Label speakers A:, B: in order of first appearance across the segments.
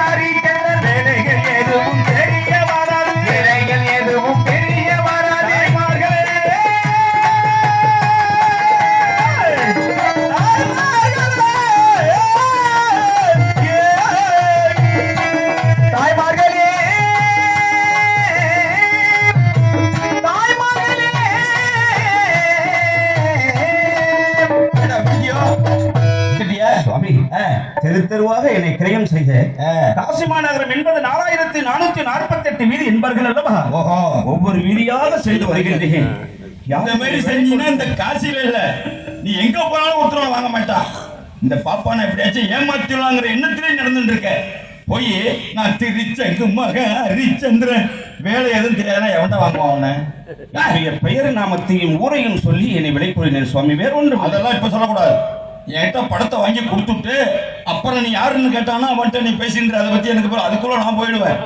A: மாறி என்னை கிரயம் செய்த.
B: ஆ.
A: காசி மாநகரம் என்பது நாலாயிரத்தி நானூத்தி நாற்பத்தி எட்டு வீதி என்பார்கள் அல்லவா?
B: ஓஹோ.
A: ஒவ்வொரு வீதியாக சென்று வருகின்றேன்.
B: இந்த மாதிரி செஞ்சீங்கன்னா இந்த காசில இல்ல. நீ எங்க போனாலும் உத்தரவு வாங்க மாட்டான் இந்த பாப்பானை எப்படியாச்சும் ஏமாத்திடலாங்கிற எண்ணத்திலே நடந்துட்டு இருக்க போய் நான் திருச்செங்கு மக ஹரிச்சந்திரன். வேலை எதுவும் தெரியாதுன்னா எவன்டா வாங்குவான் அவனை?
A: பெயர் நாமத்தையும் ஊரையும் சொல்லி என்னை விலை கூறினேன் சுவாமி. வேற ஒன்று
B: அதெல்லாம் இப்ப சொல்லக்கூடாது. என்கிட்ட படத்தை வாங்கி கொடுத்துட்டு அப்புறம் நீ யாருன்னு கேட்டானா அவன்கிட்ட நீ பேசின்ற அதை பத்தி எனக்கு அதுக்குள்ள நான் போயிடுவேன்.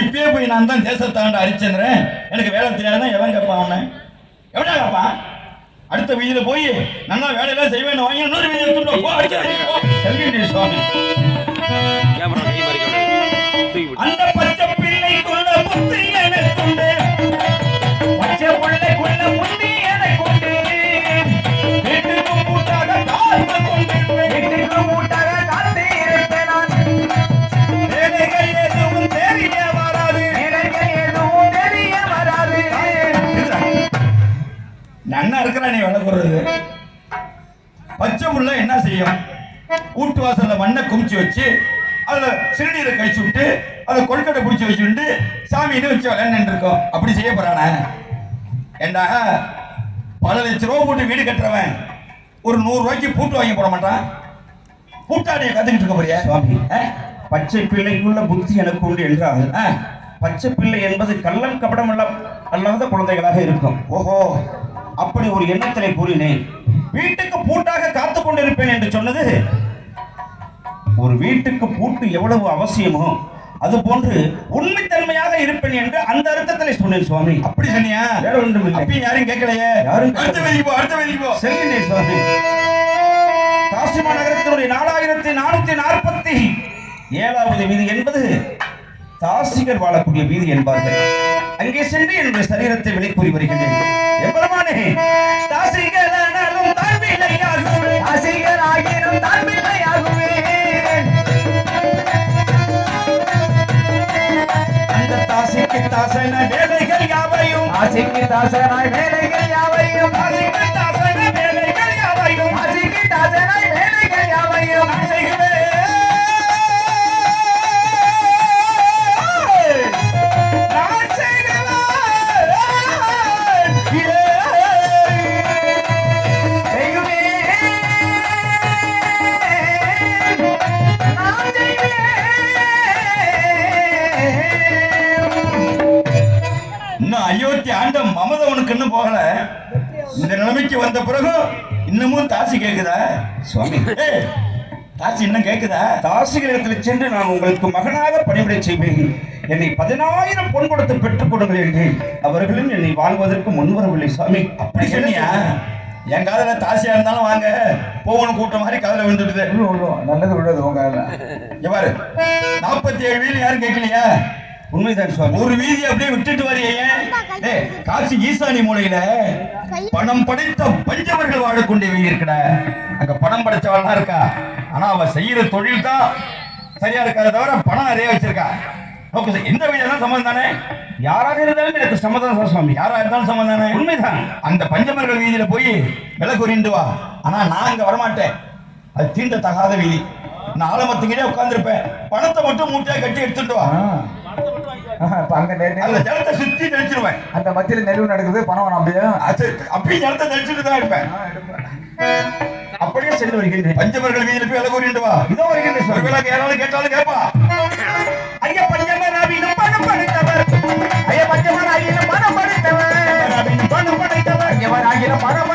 B: இப்பயே போய் நான் தான் தேசத்தாண்ட ஹரிச்சந்திரன் எனக்கு வேலை தெரியாதுன்னா எவன் கேட்பான் அவனை? எவனா கேட்பான்? அடுத்த வீதியில போய் நல்லா வேலையெல்லாம் செய்வேன் வாங்கி இன்னொரு வீதியில எடுத்துட்டு போ அடிக்க
A: சுவாமி.
B: நன்னா இருக்கிறா நீ வேலை போடுறது பச்சை புள்ள என்ன செய்யும்? வீட்டு வாசல்ல மண்ணை குமிச்சு வச்சு அதுல சிறுநீரை கழிச்சு விட்டு அதை கொழுக்கட்டை பிடிச்சி வச்சுட்டு சாமின்னு வச்சு விளையாண்டு இருக்கோம். அப்படி செய்ய போறானே. ஏண்டா பல லட்ச ரூபா போட்டு வீடு கட்டுறவன் ஒரு நூறு ரூபாய்க்கு பூட்டு வாங்கி போட மாட்டான். பூட்டாடியை கத்துக்கிட்டு இருக்க போறியா.
A: சுவாமி பச்சை பிள்ளைக்குள்ள புத்தி எனக்கு உண்டு என்றால் பச்சை பிள்ளை என்பது கள்ளம் கபடம் அல்ல அல்லாத குழந்தைகளாக இருக்கும்.
B: ஓஹோ.
A: அப்படி ஒரு எண்ணத்திலே கூறினேன். வீட்டுக்கு பூட்டாக காத்து கொண்டிருப்பேன் என்று சொன்னது ஒரு வீட்டுக்கு பூட்டு எவ்வளவு அவசியமோ அது போன்று உண்மைத்தன்மையாக இருப்பேன் என்று அந்த அர்த்தத்திலே சொன்னேன் சுவாமி.
B: அப்படி சொன்னியா?
A: வேற ஒன்றும் இல்லை.
B: அப்பயும் யாரும் கேட்கலையே?
A: யாரும்.
B: அடுத்த வேலைக்கு போ அடுத்த வேலைக்கு போ.
A: சுவாமி. காசி மாநகரத்தினுடைய நாலாயிரத்தி நானூத்தி நாற்பத்தி ஏழாவது வீதி என்பது தாசிகர் வாழக்கூடிய வீதி என்பார்கள். அங்கே சென்று என்னுடைய சரீரத்தை விலை கூறி வருகின்றேன் எவ்வளவானே தாசிகர் ஆனாலும் தான் விலையாகுவேன். தாசிகர் ஆகினும் தான் விலையாகுவேன். அந்த தாசிக்கு தாசன வேலைகள்
B: இன்னும் போகல இந்த நிலைமைக்கு வந்த பிறகு இன்னமும் தாசி கேக்குதா?
A: சுவாமி.
B: தாசி இன்னும் கேக்குதா?
A: தாசிகளிடத்தில் சென்று நான் உங்களுக்கு மகனாக பணிவிடை செய்வேன். என்னை பதினாயிரம் பொன் கொடுத்து பெற்றுக் கொடுங்கள் என்று அவர்களும் என்னை வாழ்வதற்கு முன்வரவில்லை சுவாமி.
B: அப்படி சொன்னியா என் காதுல தாசியா இருந்தாலும் வாங்க. போகணும் கூட்டம் மாதிரி காதுல விழுந்துடுது.
C: நல்லது விழுது உங்க
B: பாரு. நாற்பத்தி ஏழு வீடு யாரும் கேட்கலையா?
A: உண்மைதான் சுவாமி.
B: ஒரு வீதி அப்படியே விட்டுட்டு வரையே. காசி ஈசானி மூலையில பணம் படைத்த பஞ்சவர்கள் வாழக்கூடிய வீதி இருக்கட அங்க பணம் படைச்சவள்லாம் இருக்கா? ஆனா அவ செய்யற தொழில் தான் சரியா இருக்காத தவிர பணம் நிறைய வச்சிருக்கா. ஓகே சார் இந்த வீடு சம்மந்தம் தானே?
A: யாராக இருந்தாலும் எனக்கு சம்மதம் சார் சுவாமி.
B: யாரா இருந்தாலும் சம்மந்தம் தானே?
A: உண்மைதான்.
B: அந்த பஞ்சமர்கள் வீதியில போய் விலை குறிண்டு வா. ஆனா நான் அங்க வரமாட்டேன். அது தீண்ட தகாத வீதி. நான் ஆலமரத்துக்கிட்டே உட்காந்துருப்பேன் பணத்தை மட்டும் மூட்டையா கட்டி எடுத்துட்டு வா.
C: அங்க
B: அந்த ஜலத்தை சுத்தி தெளிச்சிருவேன்.
C: அந்த மத்தியில நெருவு நடக்குது பணம் அப்படியே.
B: அப்படியே ஜலத்தை தெளிச்சுட்டு தான் இருப்பேன்.
A: அப்படியே சென்று வருகின்றேன்
B: பஞ்சமர்கள் வீதியில போய் விலை குறிண்டு வா.
A: இதோ சுவாமி
B: விலைக்கு யாராலும் கேட்டாலும் கேட்பா.
A: ஐயா பஞ்சமராவினும் பணம் படைத்தவர். ஐயா பஞ்சமராகினும் பணம் படைத்தவர். பணம் படைத்தவர்.
C: இங்க வர ஆகிய பணம்